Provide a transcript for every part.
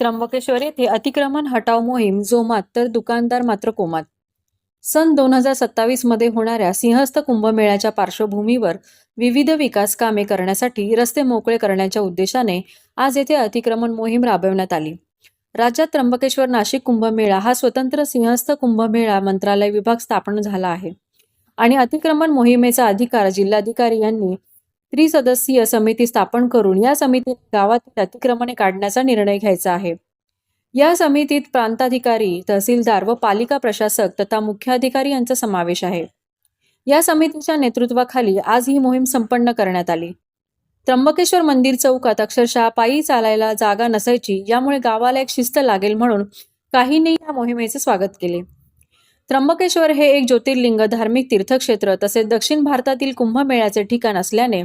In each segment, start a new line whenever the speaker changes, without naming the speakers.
त्र्यंबकेश्वर येथे अतिक्रमण हटाव मोहीम जोमात तर दुकानदार मात्र कोमात. सन दोन हजार सत्तावीसमध्ये होणाऱ्या सिंहस्थ कुंभमेळ्याच्या पार्श्वभूमीवर विविध विकास कामे करण्यासाठी रस्ते मोकळे करण्याच्या उद्देशाने आज येथे अतिक्रमण मोहीम राबवण्यात आली. राज्यात त्र्यंबकेश्वर नाशिक कुंभमेळा हा स्वतंत्र सिंहस्थ कुंभमेळा मंत्रालय विभाग स्थापन झाला आहे. आणि अतिक्रमण मोहिमेचा अधिकार जिल्हाधिकारी यांनी त्रिसदस्यीय समिती स्थापन करून या समितीने गावातील अतिक्रमणे काढण्याचा निर्णय घ्यायचा आहे. या समितीत प्रांताधिकारी तहसीलदार व पालिका प्रशासक तथा मुख्याधिकारी यांचा समावेश आहे. या समितीच्या नेतृत्वाखाली आज ही मोहीम संपन्न करण्यात आली. त्र्यंबकेश्वर मंदिर चौकात अक्षरशः पायी चालायला जागा नसायची यामुळे गावाला एक शिस्त लागेल म्हणून काहींनी या मोहिमेचे स्वागत केले. त्र्यंबकेश्वर हे एक ज्योतिर्लिंग धार्मिक तीर्थक्षेत्र तसेच दक्षिण भारतातील कुंभमेळ्याचे ठिकाण असल्याने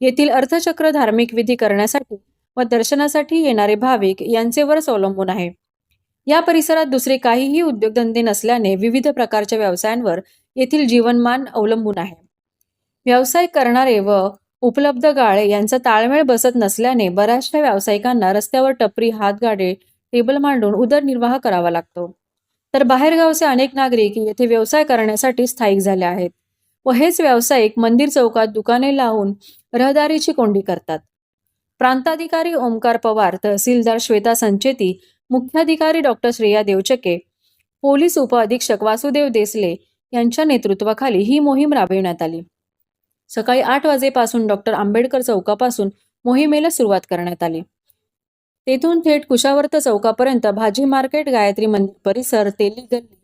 येथील अर्थचक्र धार्मिक विधी करण्यासाठी व दर्शनासाठी येणारे भाविक यांचेवरच अवलंबून आहे. या परिसरात दुसरे काहीही उद्योगधंदे नसल्याने विविध प्रकारच्या व्यवसायांवर येथील जीवनमान अवलंबून आहे. व्यवसाय करणारे व उपलब्ध गाळे यांचा ताळमेळ बसत नसल्याने बऱ्याचशा व्यावसायिकांना रस्त्यावर टपरी हातगाडे टेबल मांडून उदरनिर्वाह करावा लागतो. तर बाहेरगावचे अनेक नागरिक येथे व्यवसाय करण्यासाठी स्थायिक झाले आहेत व हेच व्यावसायिक मंदिर चौकात दुकाने लावून रहदारीची कोंडी करतात. प्रांताधिकारी ओमकार पवार तहसीलदार श्वेता संचेती मुख्याधिकारी डॉक्टर श्रेया देवचके पोलीस उपअधीक्षक वासुदेव देसले यांच्या नेतृत्वाखाली ही मोहीम राबविण्यात आली. सकाळी आठ वाजेपासून डॉक्टर आंबेडकर चौकापासून मोहिमेला सुरुवात करण्यात आली. तेथून थेट कुशावर्त चौकापर्यंत भाजी मार्केट गायत्री मंदिर परिसर तेली गल्ली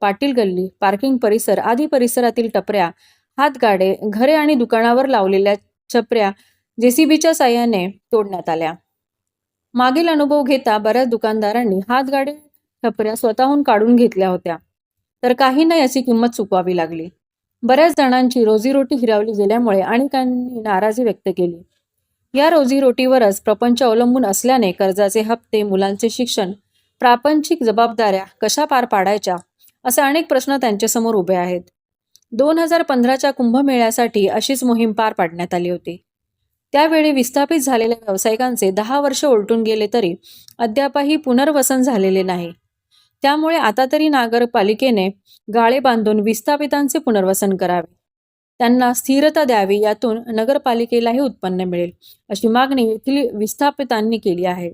पाटील गल्ली पार्किंग परिसर आदी परिसरातील टपऱ्या हातगाडे घरे आणि दुकानावर लावलेल्या छपऱ्या जेसीबीच्या साह्याने तोडण्यात आल्या. मागील अनुभव घेता बऱ्याच दुकानदारांनी हातगाडे छपऱ्या स्वतःहून काढून घेतल्या होत्या. तर काहींना याची किंमत चुकवावी लागली. बऱ्याच जणांची रोजीरोटी हिरावली गेल्यामुळे अनेकांनी नाराजी व्यक्त केली. या रोजीरोटीवरच प्रपंच अवलंबून असल्याने कर्जाचे हप्ते मुलांचे शिक्षण प्रापंचिक जबाबदाऱ्या कशा पार पाडायच्या असे अनेक प्रश्न त्यांच्यासमोर उभे आहेत. दोन हजार पंधराच्या कुंभमेळ्यासाठी अशीच मोहीम पार पाडण्यात आली होती. त्यावेळी विस्थापित झालेल्या व्यावसायिकांचे दहा वर्ष उलटून गेले तरी अद्यापही पुनर्वसन झालेले नाही. त्यामुळे आता तरी नागरपालिकेने गाळे बांधून विस्थापितांचे पुनर्वसन करावे. त्यांना स्थिरता द्यावी यातून नगरपालिकेलाही उत्पन्न मिळेल अशी मागणी येथील विस्थापितांनी केली आहे.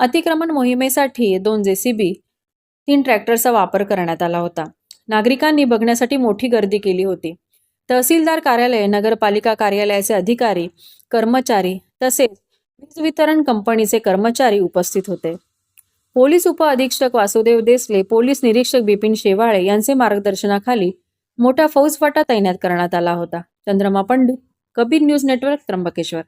अतिक्रमण मोहिमेसाठी दोन जेसीबी तीन ट्रॅक्टरचा वापर करण्यात आला होता. नागरिकांनी बघण्यासाठी मोठी गर्दी केली होती. तहसीलदार कार्यालय नगरपालिका कार्यालयाचे अधिकारी कर्मचारी तसेच वीज वितरण कंपनीचे कर्मचारी उपस्थित होते. पोलीस उपअधीक्षक वासुदेव देसले पोलीस निरीक्षक बिपिन शेवाळे यांचे मार्गदर्शनाखाली मोठा फौजफाटा तैनात करण्यात आला होता. Chandrama Pandit Kabir news network Trimbakeshwar.